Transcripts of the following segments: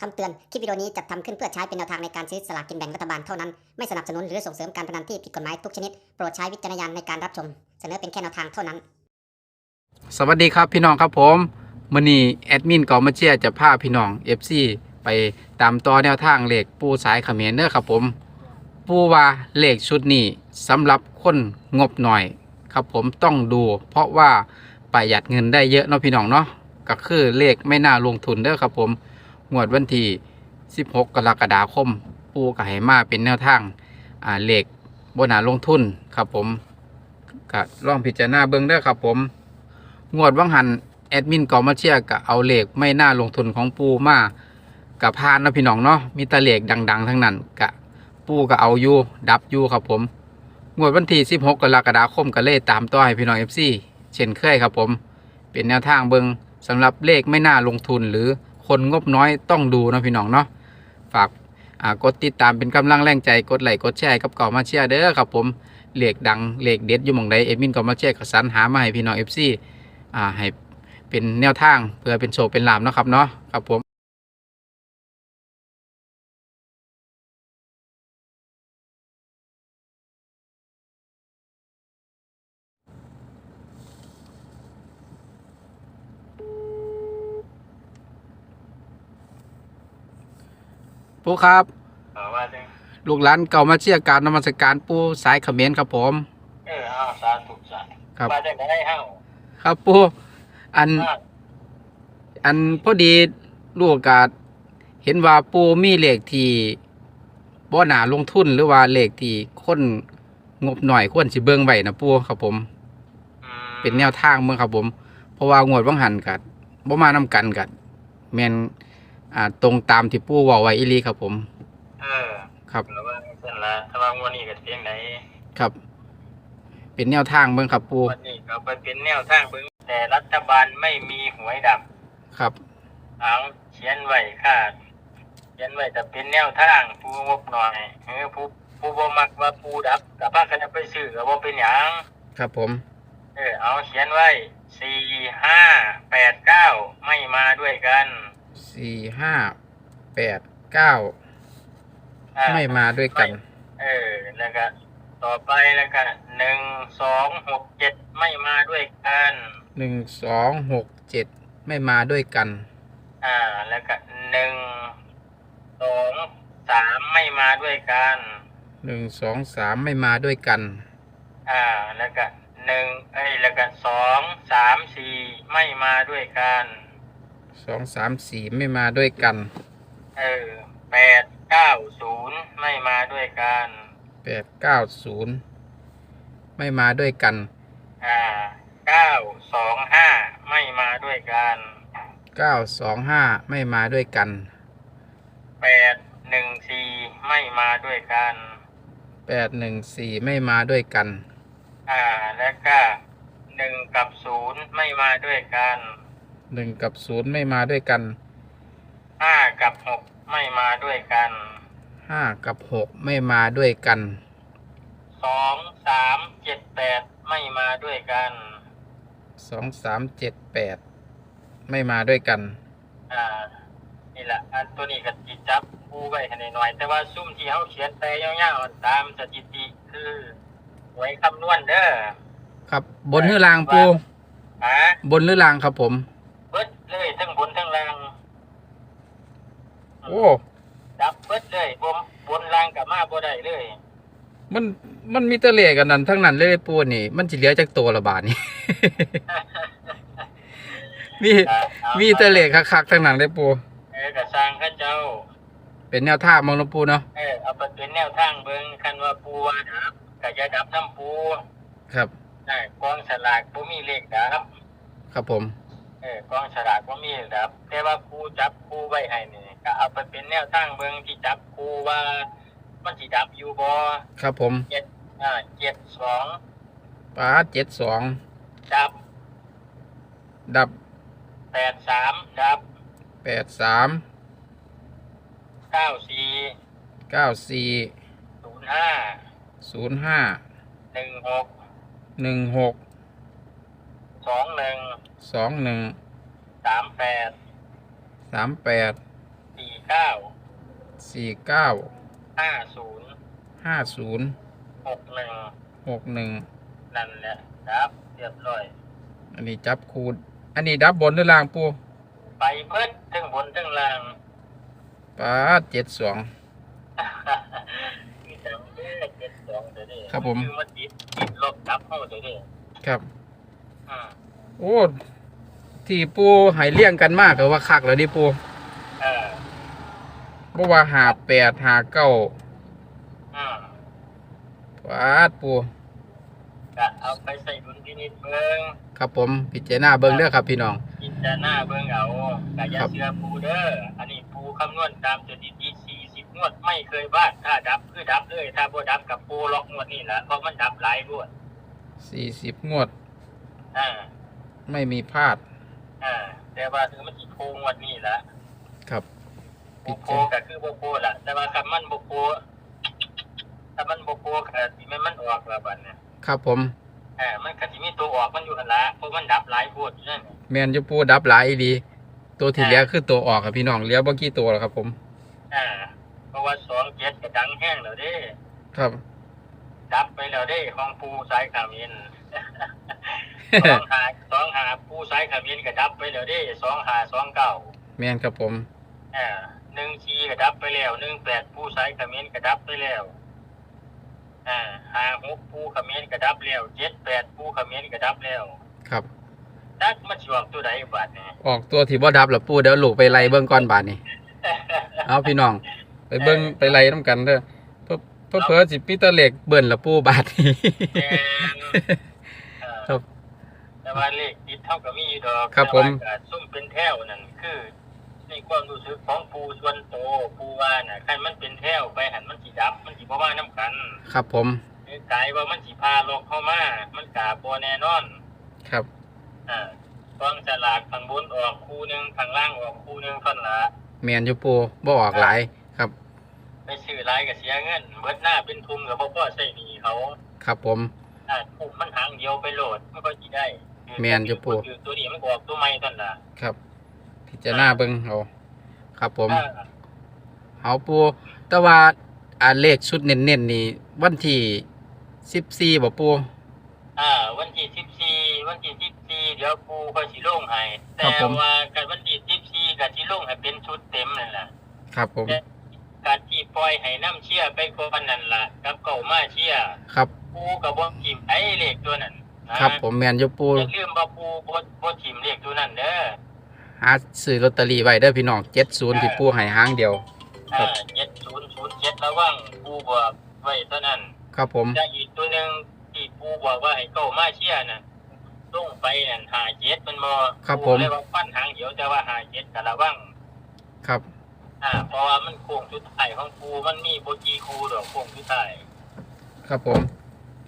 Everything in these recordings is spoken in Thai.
คำเตือน คลิปวิดีโอนี้จัดทำขึ้นเพื่อใช้เป็นแนวทางในการซื้อสลากกินแบ่งรัฐบาลเท่านั้น ไม่สนับสนุนหรือส่งเสริมการพนันที่ผิดกฎหมายทุกชนิด โปรดใช้วิจารณญาณในการรับชม เสนอเป็นแค่แนวทางเท่านั้น สวัสดีครับพี่น้องครับผมมือนี้แอดมินกอมาเชียร์จะพาพี่น้อง FC ไปตามต่อแนวทางเลขปูสายเขมรเด้อครับผม ปูว่าเลขชุดนี้สำหรับคนงบหน่อยครับผมต้องดู เพราะว่าประหยัดเงินได้เยอะเนาะพี่น้องเนาะก็คือเลขไม่น่าลงทุนเด้อครับผม งวดวันที่ 16 กรกฎาคม ปูกับไหมาเป็นแนวทางอ่าเลขบนหาลงทุนครับผมก็ลองพิจารณาเบิ่งเด้อครับผม งวดว่างหันแอดมินกอมาเชียกับเอาเหลขไม่น่าลงทุนของปูมากับพานนะพี่น้องเนาะมีแตะเหลขดัง ๆ ทั้งนั้นกะปูก็เอาอยู่ดับอยู่ครับผม งวดวันที่ 16 กรกฎาคมก็เลยตามต่อให้พี่น้องเอฟซีเช่นเคยครับผม เป็นแนวทางเบิงสำหรับเลขไม่น่าลงทุนหรือ คนงบน้อยต้องดูนะพี่น้องเนาะฝากกดติดตามเป็นกำลังแรงใจกดไลค์กดแชร์กับเก่ามาเชียร์เด้อครับผมเหลกดังเหลกเด็ดอยู่มองใดเอดมินกอมาเชียร์ก็สรรหามาให้พี่น้องเอฟซีอ่าให้เป็นแนวทางเพื่อเป็นโชว์เป็นลามนะครับเนาะครับผม ปูครับเออว่าจังลูกหลานเก่ามาเชียร์การนมัสการปูสายเขมรครับผม เอออ้าวสาธุสาธุครับว่าจังได้เฮ้าครับปูอันว่าอันพอดีลูกกาเห็นว่าปูมีเลขที่บ่หนาลงทุนหรือว่าเลขที่คนงบหน่อยควรสิเบิ่งไว้นะปูครับผม อืมเป็นแนวทางเมืองครับผม เพราะว่างวดว่างหันกัดบ่มานำกันกัดแม่น อ่าตรงตามที่ปู่เว้าไว้อีหลีครับผม เออครับ แล้วว่าเส้นละถ้าว่างวันนี้ก็เสียงไหนครับ เป็นแนวทางเมืองครับปู่วันนี้ก็ไปเป็นแนวทางเบิ่งแต่รัฐบาลไม่มีหวยดับ ครับ เอาเขียนไว้ค่ะเขียนไว้แต่เป็นแนวทางผู้งบหน่อยเออผู้ผู้บ่มักว่าผู้ดับกับพากันจะไปซื้อก็บ่เป็นหยังครับผม เออเอาเขียนไว้สี่ห้าแปดเก้าไม่มาด้วยกัน สี่ห้าแปดเก้าอ่ไม่มาด้วยกัน เออ แล้วก็ต่อไปแล้วก็หนึ่งสองหกเจ็ดไม่มาด้วยกัน หนึ่งสองหกเจ็ดไม่มาด้วยกัน อ่า แล้วก็หนึ่งสองสามไม่มาด้วยกัน หนึ่งสองสามไม่มาด้วยกัน อ่า แล้วก็หนึ่งเอ้ยแล้วก็สองสามสี่ไม่มาด้วยกัน สองสามสี่ไม่มาด้วยกัน เออแปดเก้าศูนย์ไม่มาด้วยกันแปดเก้าศูนย์ไม่มาด้วยกัน อ่าเก้าสองห้าไม่มาด้วยกันเก้าสองห้าไม่มาด้วยกันแปดหนึ่งสี่ไม่มาด้วยกันแปดหนึ่งสี่ไม่มาด้วยกัน อ่าแล้วก็หนึ่งกับศูนย์ไม่มาด้วยกัน หนึ่งกับศูนย์ไม่มาด้วยกันห้ากับหกไม่มาด้วยกันห้ากับหกไม่มาด้วยกันสองสามเจ็ดแปดไม่มาด้วยกันสองสามเจ็ดแปดไม่มาด้วยกัน อ่านี่แหละอันตัวนี้ก็จิจับคู่ไว้ให้หน่อยๆแต่ว่าซุ่มที่เขาเขียนแต่ยาวๆตามสถิติคือหวยคำนวณเด้อครับบนหรือล่างปู ฮะบนหรือล่างครับผม เบิดเลยทั้งบนทั้งล่าง โอ้ ดับเบิดเลยบนบนล่างกับมาบ่ได้เลยมันมันมีแตะเลขกันนั้นทั้งนั้นเลยปูนี่ มันจะเหลือจากตัวละบาทนี่ มีอ่าเอามีแตะเลขคักๆทั้งนั้นเลยปู เออกระสร้างเข้าเจ้า เป็นแนวทางมองนะปูเนาะเออเอาไปเป็นแนวทางเบิ่งคันว่าปูว่าดับก็จะดับน้ำปูครับ ได้กองฉลากบ่มีเลขดับ ครับผม เออกองฉลากบ่มีเลขดับแต่ว่าปูจับปูไว้ให้นี่ ก็เอาไปเป็นแนวทางเบิ่งที่จับปูว่า มันสิดับอยู่บ่ครับผมอ่าเจ็ดสองป้าเจ็ดสองดับดับแปดสามดับแปดสามเก้าสี่เก้าสี่ศูนย์ห้าศูนย์ห้าหนึ่งหกหนึ่งหกสองหนึ่งสองหนึ่งสามแปดสามแปดสี่ เก้าสี่เก้าห้าศูนย์ห้าศูนย์หกหนึ่งหกหนึ่งนั่นแหละครับเรียบร้อย อันนี้จับคูดอันนี้ดับบนหรือล่างปูไปเพิ่นทั้งบนทั้งล่างปาดเจ็ดสองมีแต่เด้เจ็ดสองเด้อเด้ครับผมคือมันติดติดลบดับเข้าเด้อเด้ครับอืมโอ้ ที่ปูใหายเลี่ยงกันมากก็ว่าคักเลยดิปูเออ บ่ว่าหาแปดหาเก้าอืมปาดปูก็เอาไปใส่ดุลพินิจเบิ่งครับผมพิจารณาเบิ่งเด้อครับพี่น้อง พิจารณาเบิ่งเอาก็อย่าครับเชื่อปูเด้ออันนี้ปูคำนวณตามสถิติ40งวดไม่เคยบ้านถ้าดับคือดับเลยถ้าบ่ดับกับปูล็อกงวดนี่แหละเพราะมันดับหลายงวดสี่สิบงวดอ่าไม่มีพลาดอ่าแต่ว่าถึงมันสิโพงวดนี้ละครับ บ่โพก็คือบ่โพล่ะ แต่ว่าคำมันบ่โพถ้ามันบ่โพก็สิแม่นมันออกละบัดเนี่ยครับผมอ่ามันก็สิมีตัวออกมันอยู่หั่นละเพราะมันดับหลายงวดอยู่นั่นแมนอยู่ปูดับหลายอีดี ตัวที่เหลือคือตัวออกครับพี่น้องเหลือบ่กี่ตัวแล้วครับ ผมอ่าเพราะว่าสองเจ็ดก็ดังแห้งแล้วเด้ ครับ ดับไปแล้วเด้ของปูสายขามินสองหาสองหาปูสายขามินก็ดับไปแล้วเด้สองหาสองเก้าแมนครับผมอ่า หนึ่งชีก็ดับไปแล้วหนึ่งแปดปูสายขามินก็ดับไปแล้วอ่าหาหกปูขามินก็ดับแล้วเจ็ดแปดปูขามินก็ดับแล้วครับดักมันสิออกตัวใดบาดนี่ออกตัวที่บ่ดับแล้วปูเดี๋ยวลูกไปไล่เบิ่งก่อนบาดนี้เอาพี่น้อง ไปเบิ่งไปไล่นํกันเด้อเพิ่นเพิ่นเพิ่นสิปีเตอร์เล็กเบิ่นละปูบาดนี้แม่นเอ่อครับแต่ว่าเลขติดเท่ากับมีอยู่ดอกครับผมแต่ว่าก็ซุ่มเป็นแถวนั่นคือใน ความรู้สึกของปูส่วนโตปูว่าน่ะคันมันเป็นแถวไปหันมันสิดับ มันสิบ่มานํกันครับผม คือกลายว่ามันสิพาลกเข้ามา มันกาบ่แน่นอนครับ อ่าต้องฉลากข้างบนออกคู่หนึงข้างล่างออกคู่หนึงเท่านั้นละแมนอยู่ปูบ่ออกหลายครับ ไปซื้อหลายก็เสียเงินเบิดหน้าเป็นทุนก็บ่พอใช้หนี้เขาครับผม อ่าปุ่มมันหางเดียวไปโหลดมันก็สิได้แม่นอยู่ปู่ คือตัวนี้มันก็ออกตัวใหม่เท่านั้นล่ะ ครับ พิจารณาเบิ่งเอาครับผมอ่าเอาปูแต่ว่าอ่าเลขชุดเน้นๆนี่วันที่สิบสี่บ่ปูอ่า วันที่สิบสี่วันที่สิบสี่เดี๋ยวปูก็สิลงให้ครัแต่บผมว่าการวันที่สิบสี่ก็สิลงให้เป็นชุดเต็มนั่นแหละครับผมการที่ปล่อยให้น้ำเชี่ยไปก่อนนั่นล่ะกับเก่ามาเชี่ยครับปูกับบ่ทิมไอ้เลขตัวนั้นนะครับผมแมนอยู่ปูอย่าลืมว่าปูบ่บ่ทิมเลขตัวนั้นเด้อ หาซื้อลอตเตอรี่ไว้เด้อพี่น้องเจ็ดศูนย์ที่ปูให้หางเดียว ครัอ่าบเจ็ดศูนย์ศูนย์เจ็ดระวังปูบอกไว้เท่านั้นครับผม จะอีกตัวหนึงที่ปูบอกว่าให้เก่ามาเชี่ยน่ะลงไปนั่นหาเจ็ดมันบ่ครับผมปูเลยว่าฟันหางเดียวแต่ว่าหาเจ็ดก็ระวังครับ อ่าเพราะว่ามันโค้งสุดท้ายของปูมันมีโบกีคูดอกโค้งสุดท้ายครับผม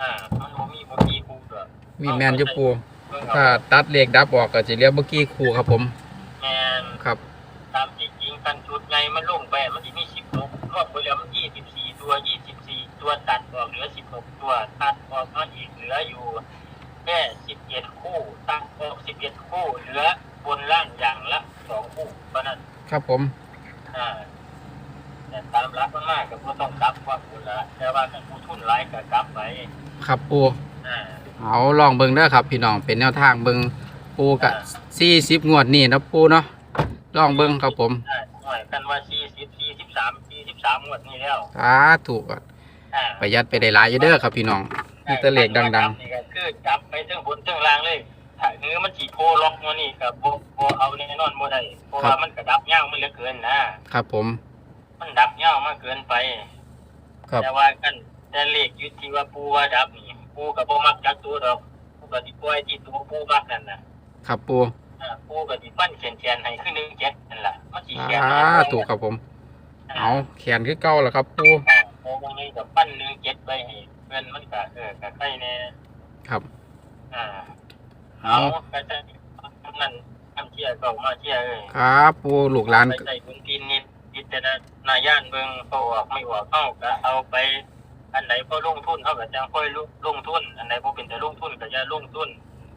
อ่า มันบ่มีโบกีคูดอกมีแมนอยู่ปู เบิ่งถ้าเอาตัดเลขดับออกก็จะเรียกเมื่อกี้ครูครับผมแมน ครับตามที่จริงกันชุดไงมันลงไปมันสิมี16รอบไปแล้วมัน24ตัว24ตัวตัดออกเหลือ16ตัว ตัดออกมาอีกเหลืออยู่แค่11คู่ตัดออก11คู่ เหลือบนล่างอย่างละ2คู่เพราะนั้นครับผมอ่าแต่ตามรักมันมากก็บ่ต้องกลับว่าคุณละแต่ว่าถ้าผู้ทุนหลายก็กลับไปครับปูอ่าเอาลองเบิ่งเด้อครับ พี่น้องเป็นแนวทางเบิ่งปูกะสี่สิบงวดนี่นะปูเนาะ ลองเบิ่งครับผมอ่าหน่วยกันว่า40 43 43งวดนี้แล้วสาถูกอะอ่าประหยัดไปได้หลายอยู่เด้อครับพี่น้องมีแต่เลขดังนี่ก็คือจับไปเทั้งบนเทั้งล่างเลยถ้าเนื้อมันสิโพล็อกมานี่ก็บ่บ่เอาแน่นอนบ่ได้เพราะว่ามันก็ดับยาวมันเหลือเกินนะๆครับผม มันดับยาวมากเกินไป ครับแต่ว่ากันแต่เลขอยู่ที่ว่าปูว่าดับนี่ปูก็บ่มักจักตัวดอกปูก็สิปล่อยที่ตัวปูมักนั่นน่ะครับปู อ่าปูก็สิปั้นเขียนๆให้คือ17นั่นล่ะมันสิเขียนอ่าถูกครับผม เอาแขนคือเก่าแล้วครับปูอ่าโอ้บางนี้ก็ปั้น17ไว้ให้เพิ่นมันก็เออก็ใครแน่ครับ อ่าเอาเอาก็จะนั่นทำเชี่ยเก่ามาเชี่ยเอ้ยครับปูลูกหลานไปใส่บุญทินนิดพิจารณาย่านเบิ่งพอออกไม่ออกเข้าก็เอาไป อันไหนพอลงทุนเขาก็จะค่อยลงทุน อันไหนพอเป็นแต่ลงทุนก็จะลงทุน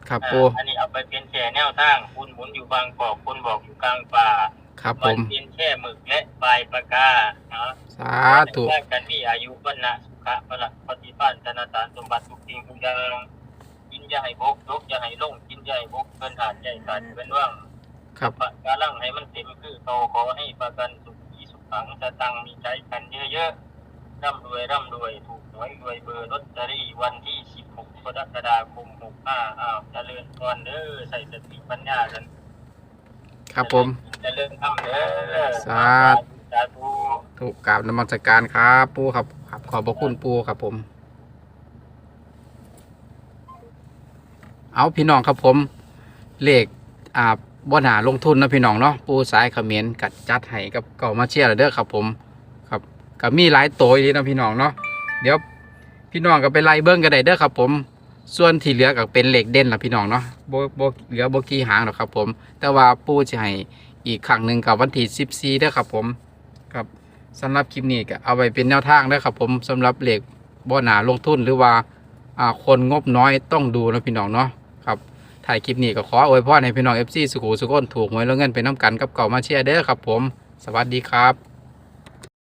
ครับอ่าปูอันนี้ เอาไปเป็นแชร์แนวทางคุณหมุนอยู่บางกอกคุณบอกอยู่กลางป่าครับผวันม เพียนแค่หมึกและปลายปากกาเนาะสาธุแรกกันที่อายุวันะสุขะพละปฏิปันธนาตานสมบัติทุกสิ่งทุกอย่างกินอย่าให้บกยกอย่าให้ลงกินอย่าให้บกเกินหาดใหญ่ขาดเป็นว่าง ครับ ปะกาลังให้มันเต็มคือโตขอให้ประกันสุขีสุขขังจะตังมีใจกันเยอะๆ ร่ำรวยร่ำรวยถูกหวยรวยเบอร์ลอตเตอรี่วันที่ 16กรกฎาคม65อ้าวเจริญพรเด้อใส่สติปัญญากันครับผม เจริญธรรมเด้อสาธุสาธุถูกกราบนมัสการครับปูครับครับขอบพระคุณปูครับผม เอาพี่น้องครับผมเลขอ่าบ่หนาลงทุนนะพี่น้องเนาะปูสายเขมรกัดจัดให้กับเก่ามาเชียร์เด้อครับผมครับ ก็มีหลายตัวอยู่นะพี่น้องเนาะเดี๋ยวพี่น้องก็ไปไล่เบิ้งกันได้เด้อครับ ผมส่วนที่เหลือก็เป็นเหล็กเด่นละพี่น้องเนาะโบโบเหลือโบกี้หางหรอกครับ ผม แต่ว่าปูจะให้อีกครั้งหนึ่งกับวันที่14เด้อครับ ผมครับสำหรับคลิปนี้ก็เอาไว้เป็นแนวทางเด้อครับ ผมสำหรับเหล็กบ่หนาลงทุนหรือว่าคนงบน้อยต้องดูนะพี่น้องเนาะครับถ่ายคลิปนี้ก็ขออวยพรให้พี่น้อง FC สุขุสุขนถูกหวยแล้วเงินไปน้ำกันกับเก่ามาเชียร์เด้อครับ ผม สวัสดีครับ